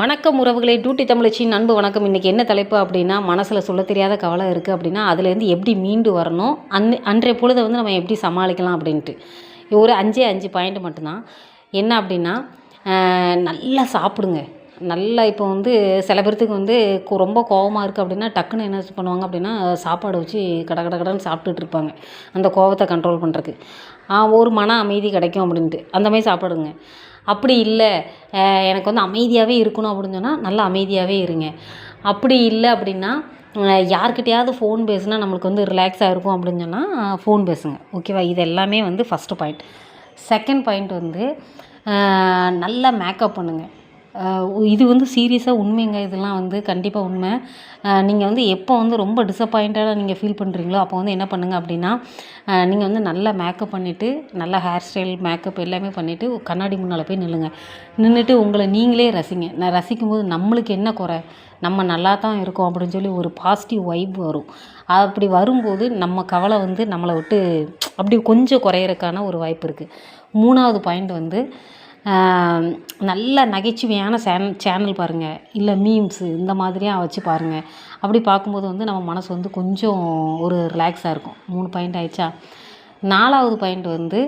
வணக்கம் உறவுகளை டியூட்டி தமிழச்சின் அன்பு வணக்கம். இன்றைக்கி என்ன தலைப்பு அப்படின்னா மனசில் சொல்ல தெரியாத கவலை இருக்குது அப்படின்னா அதுலேருந்து எப்படி மீண்டு வரணும் அந் அன்றைய பொழுதை வந்து நம்ம எப்படி சமாளிக்கலாம் அப்படின்ட்டு. ஒரு அஞ்சே அஞ்சு பாயிண்ட் மட்டும்தான். என்ன அப்படின்னா நல்லா சாப்பிடுங்க. நல்லா இப்போ வந்து சில பேர்த்துக்கு வந்து ரொம்ப கோவமாக இருக்குது அப்படின்னா டக்குன்னு என்ன பண்ணுவாங்க அப்படின்னா சாப்பாடு வச்சு கட கட கடன்னு சாப்பிட்டுட்டு இருப்பாங்க. அந்த கோவத்தை கண்ட்ரோல் பண்ணுறதுக்கு ஒரு மன அமைதி கிடைக்கும் அப்படின்ட்டு. அந்த மாதிரி சாப்பிடுங்க. அப்படி இல்லை. எனக்கு வந்து அமைதியாகவே இருக்கணும் அப்படின்னு சொன்னால் நல்லா அமைதியாகவே இருங்க. அப்படி இல்லை அப்படின்னா யார்கிட்டையாவது ஃபோன் பேசுனா நம்மளுக்கு வந்து ரிலாக்ஸாக இருக்கும் அப்படின்னு சொன்னால் ஃபோன் பேசுங்க. ஓகேவா இது எல்லாமே வந்து ஃபஸ்ட்டு பாயிண்ட் செகண்ட் பாயிண்ட் வந்து நல்லா மேக்கப் பண்ணுங்கள் இது வந்து சீரியஸாக உண்மைங்க. இதெல்லாம் வந்து கண்டிப்பாக உண்மை. நீங்கள் வந்து எப்போ வந்து ரொம்ப டிசப்பாயிண்டடாக நீங்கள் ஃபீல் பண்ணுறீங்களோ அப்போ வந்து என்ன பண்ணுங்கள் அப்படின்னா நீங்கள் வந்து நல்லா மேக்கப் பண்ணிவிட்டு நல்லா ஹேர் ஸ்டைல் மேக்கப் எல்லாமே பண்ணிவிட்டு கண்ணாடி முன்னால் போய் நில்லுங்க. நின்றுட்டு உங்களை நீங்களே ரசிங்க. நான் ரசிக்கும்போது நம்மளுக்கு என்ன குறை? நம்ம நல்லா தான் இருக்கோம் அப்படின்னு சொல்லி ஒரு பாசிட்டிவ் வைப் வரும். அப்படி வரும்போது நம்ம கவலை வந்து நம்மளை விட்டு அப்படி கொஞ்சம் குறையிறக்கான ஒரு வாய்ப்பு இருக்குது மூணாவது பாயிண்ட் வந்து நல்ல நகைச்சுவையான சேன் சேனல் பாருங்கள் இல்லை மீம்ஸு இந்த மாதிரியாக வச்சு பாருங்கள் அப்படி பார்க்கும்போது வந்து நம்ம மனசு வந்து கொஞ்சம் ஒரு ரிலாக்ஸாக இருக்கும். மூணு பாயிண்ட் ஆயிடுச்சா? நாலாவது பாயிண்ட் வந்து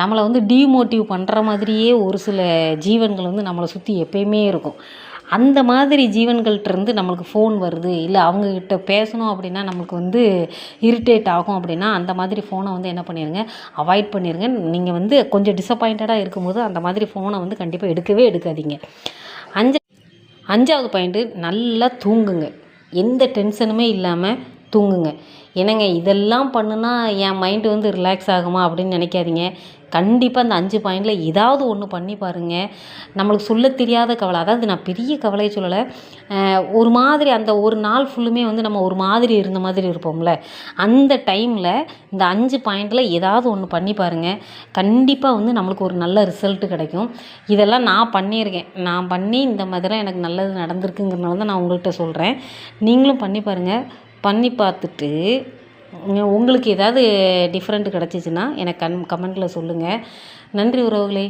நம்மளை வந்து டீமோட்டிவ் பண்ணுற மாதிரியே ஒரு சில ஜீவன்கள் வந்து நம்மளை சுற்றி எப்பயுமே இருக்கும். அந்த மாதிரி ஜீவன்கள்கிட்டருந்து நம்மளுக்கு ஃபோன் வருது. இல்லை அவங்கக்கிட்ட பேசணும் அப்படின்னா நமக்கு வந்து இரிட்டேட் ஆகும் அப்படின்னா அந்த மாதிரி ஃபோனை வந்து என்ன பண்ணிடுங்க அவாய்ட் பண்ணிடுங்க நீங்கள் வந்து கொஞ்சம் டிசப்பாயிண்டடாக இருக்கும்போது அந்த மாதிரி ஃபோனை வந்து கண்டிப்பாக எடுக்கவே எடுக்காதீங்க. அஞ்சு அஞ்சாவது பாயிண்ட்டு நல்லா தூங்குங்க. எந்த டென்ஷனுமே இல்லாமல் தூங்குங்க. என்னங்க இதெல்லாம் பண்ணுனா என் மைண்டு வந்து ரிலாக்ஸ் ஆகுமா அப்படின்னு நினைக்காதீங்க. கண்டிப்பாக அந்த அஞ்சு பாயிண்டில் ஏதாவது ஒன்று பண்ணி பாருங்கள் நம்மளுக்கு சொல்ல தெரியாத கவலை. அதாவது நான் பெரிய கவலையை சொல்லலை. ஒரு மாதிரி அந்த ஒரு நாள் ஃபுல்லுமே வந்து நம்ம ஒரு மாதிரி இருந்த மாதிரி இருப்போம்ல. அந்த டைமில் இந்த அஞ்சு பாயிண்டில் ஏதாவது ஒன்று பண்ணி பாருங்கள் கண்டிப்பாக வந்து நம்மளுக்கு ஒரு நல்ல ரிசல்ட்டு கிடைக்கும். இதெல்லாம் நான் பண்ணியிருக்கேன். நான் பண்ணி இந்த மாதிரிலாம் எனக்கு நல்லது நடந்திருக்குங்கிறனால தான் நான் உங்கள்கிட்ட சொல்கிறேன் நீங்களும் பண்ணி பாருங்கள் பண்ணி பார்த்துட்டு உங்களுக்கு ஏதாவது டிஃப்ரெண்ட் கிடச்சிச்சின்னா எனக்கு கண் கமெண்ட்டில் சொல்லுங்கள் நன்றி உறவுகளே.